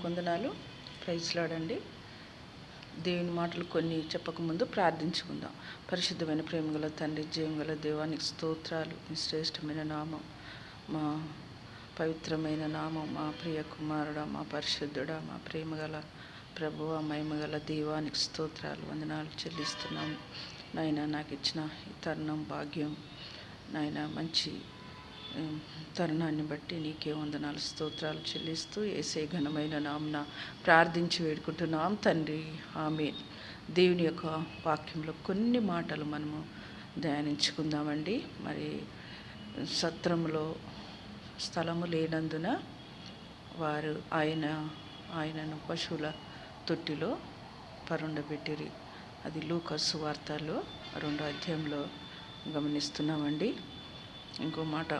దేవునికి వందనాలు ప్రైజ్లాడండి దేవుని మాటలు కొన్ని చెప్పకముందు ప్రార్థించుకుందాం. పరిశుద్ధమైన ప్రేమగల తండ్రి జీవంగల దేవానికి స్తోత్రాలు. మీ శ్రేష్టమైన నామం. మా పవిత్రమైన నామం. మా ప్రియ కుమారుడా మా పరిశుద్ధుడా మా ప్రేమగల ప్రభువ మహిమగల దేవానికి స్తోత్రాలు వందనాలు చెల్లిస్తున్నాం నాయన నాకు ఇచ్చిన ఈ తరుణం భాగ్యం. నాయన మంచి తరుణాన్ని బట్టి నీకే వందనాలు స్తోత్రాలు చెల్లిస్తూ ఏసే ఘనమైన నామ్న ప్రార్థించి వేడుకుంటున్నాం తండ్రి. ఆమె దేవుని యొక్క వాక్యంలో కొన్ని మాటలు మనము ధ్యానించుకుందామండి. మరి సత్రంలో స్థలము లేనందున వారు ఆయన ఆయనను పశువుల తొట్టిలో పరుండబెట్టిరి. అది లూకస్ వార్తల్లో రెండో అధ్యాయంలో గమనిస్తున్నామండి. ఇంకో మాట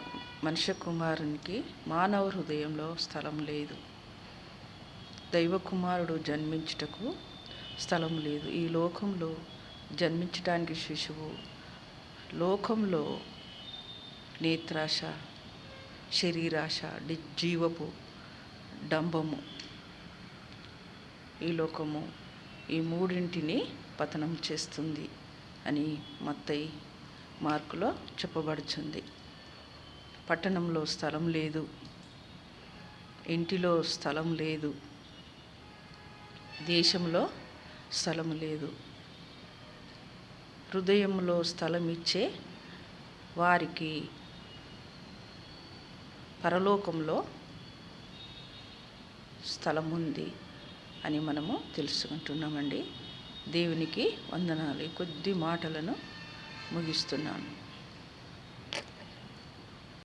మనిషి కుమారునికి మానవ హృదయంలో స్థలం లేదు. దైవ కుమారుడు జన్మించుటకు స్థలం లేదు. ఈ లోకంలో జన్మించడానికి శిశువు లోకంలో నేత్రాశ శరీరాశ డి- జీవపు డంబము ఈ లోకము ఈ మూడింటిని పతనం చేస్తుంది అని మత్తయి మార్కులో చెప్పబడుచుంది. పట్టణంలో స్థలం లేదు. ఇంటిలో స్థలం లేదు. దేశంలో స్థలం లేదు. హృదయంలో స్థలం ఇచ్చే వారికి పరలోకంలో స్థలం ఉంది అని మనము తెలుసుకుంటున్నామండి. దేవునికి వందనాలు. కొద్ది మాటలను ముగిస్తున్నాను.